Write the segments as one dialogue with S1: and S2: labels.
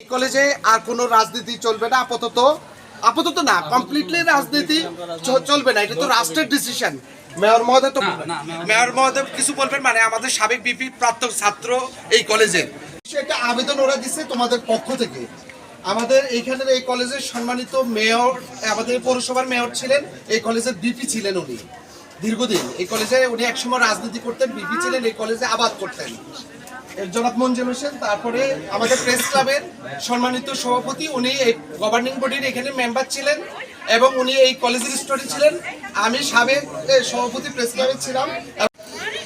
S1: কলেজে আর কোনো রাজনীতি চলবে না আপাতত। আপাতত না কমপ্লিটলি রাজনীতি চলবে না এটা তো রাষ্ট্রের ডিসিশন মেয়র মহোদয় তো মেয়র মহোদয় কিছু বলবেন? মানে আমাদের সাবেক বিপি প্রাক্তন ছাত্র এই কলেজের সেটা আবেদন ওরা দিচ্ছে তোমাদের পক্ষ থেকে। আমাদের এইখানের এই কলেজের সম্মানিত মেয়র আমাদের পৌরসভার মেয়র ছিলেন এই কলেজের বিপি ছিলেন উনি। দীর্ঘদিন এই কলেজে উনি একসময় রাজনীতি করতেন বিপি ছিলেন এই কলেজে আবাদ করতেন। জনাব মঞ্জুর হোসেন, তারপরে আমাদের প্রেস ক্লাবের সম্মানিত সভাপতি, উনি এই গভর্নিং বডির এখানে মেম্বার ছিলেন এবং উনি এই কলেজের স্টুডেন্ট ছিলেন। আমি সাবেক সভাপতি প্রেস ক্লাবের ছিলাম।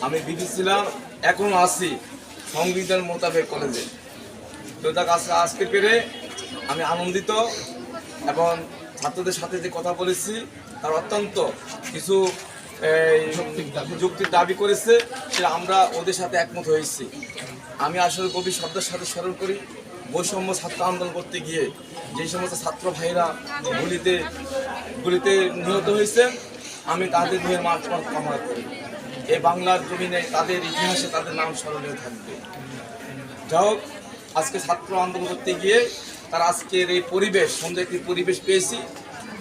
S2: আমি বিধি ছিলাম এখনও আছি সংবিধান মোতাবেক কলেজে তো তার আজকে পেরে আমি আনন্দিত এবং ছাত্রদের সাথে যে কথা বলেছি, তার অত্যন্ত কিছু যুক্তির দাবি করেছে সে আমরা ওদের সাথে একমত হয়েছি। আমি আসলে কবি শব্দের সাথে স্মরণ করি, বৈষম্য ছাত্র আন্দোলন করতে গিয়ে যে সমস্ত ছাত্র ভাইরা গুলিতে গুলিতে নিহত হয়েছে, আমি তাদের নিয়ে মার্চ কামনা করি। এই বাংলার জমিনে তাদের ইতিহাসে তাদের নাম স্মরণীয় থাকবে। যাই হোক, আজকে ছাত্র আন্দোলন করতে গিয়ে তার আজকের এই পরিবেশ, সুন্দর একটি পরিবেশ পেয়েছি।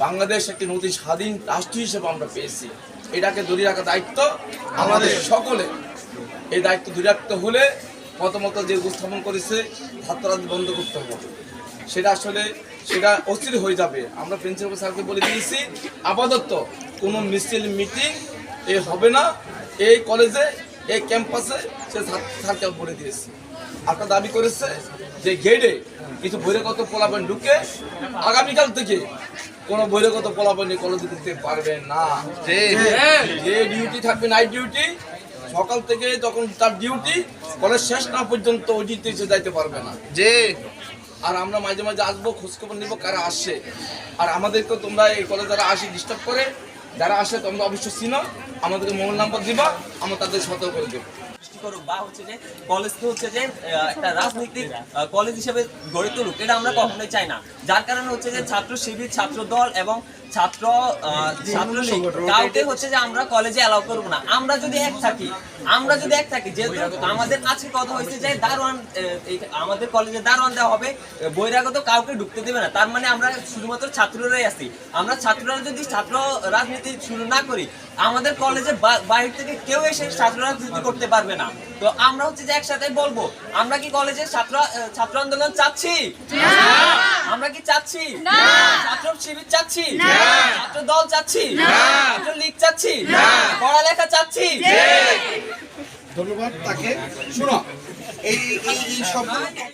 S2: বাংলাদেশ একটি নতুন স্বাধীন রাষ্ট্র হিসেবে আমরা পেয়েছি। এটাকে ধরে রাখার দায়িত্ব আমাদের সকলে। এই দায়িত্ব ধরে রাখতে হলে মতামত যে উপস্থাপন করেছে, ছাত্ররাজ বন্ধ করতে হবে। সেটা আসলে সেটা অস্থির হয়ে যাবে। আমরা প্রিন্সিপাল স্যারকে বলে দিয়েছি, আপাতত কোনো মিছিল, মিটিং এ হবে না। এই কলেজে, এই ক্যাম্পাসে সে স্যারকে বলে দিয়েছে। আপনার দাবি করেছে যে গেটে কিছু বহিরাগত পোলাপেন ঢুকে আগামীকাল থেকে কোনো বহিরাগত পোলাপেন এই কলেজে ঢুকতে পারবে না। যে যে ডিউটি থাকবে নাইট ডিউটি সকাল থেকে যখন তার ডিউটি কলেজ শেষ না পর্যন্ত ওই ডিউটি সে যাইতে পারবে না। যে আর আমরা মাঝে মাঝে আসব খোঁজখবর নিবো কারা আসছে। আর আমাদেরকে তোমরা এই কলেজ যারা আসে ডিস্টার্ব করে যারা আসে তোমরা অবশ্যই চিনো আমাদেরকে মোবাইল নাম্বার দিবা আমরা তাদের সতর্ক করে দেবো।
S3: সৃষ্টি করুক বা হচ্ছে যে কলেজকে হচ্ছে যে একটা রাজনৈতিক কলেজ হিসেবে গড়ে তুলুক, এটা আমরা কখনোই চাই না। যার কারণে হচ্ছে যে ছাত্র শিবির ছাত্র দল এবং ছাত্র কাউকে হচ্ছে যে আমরা কলেজে অ্যালাউ করব না। আমরা যদি এক থাকি, আমরা যদি এক থাকি, যেহেতু আমাদের কথা হয়েছে যে দারোয়ান আমাদের কলেজে দারোয়ান দেওয়া হবে, বহিরাগত কাউকে ঢুকতে দেবে না। তার মানে আমরা শুধুমাত্র ছাত্ররাই আছি। আমরা ছাত্ররা যদি ছাত্র রাজনীতি শুরু না করি, আমাদের কলেজে বা- বাইরে থেকে কেউ এসে ছাত্র রাজনীতি করতে পারবে না। তো আমরা হচ্ছে যে একসাথে বলব আমরা কি কলেজের ছাত্র ছাত্র আন্দোলন চাচ্ছি? আমরা কি চাচ্ছি? ছাত্র শিবির চাচ্ছি? ছাত্র দল চাচ্ছি? ছাত্র লীগ চাচ্ছি? পড়ালেখা চাচ্ছি?
S1: ধন্যবাদ তাকে। শুনো এই এই এই সব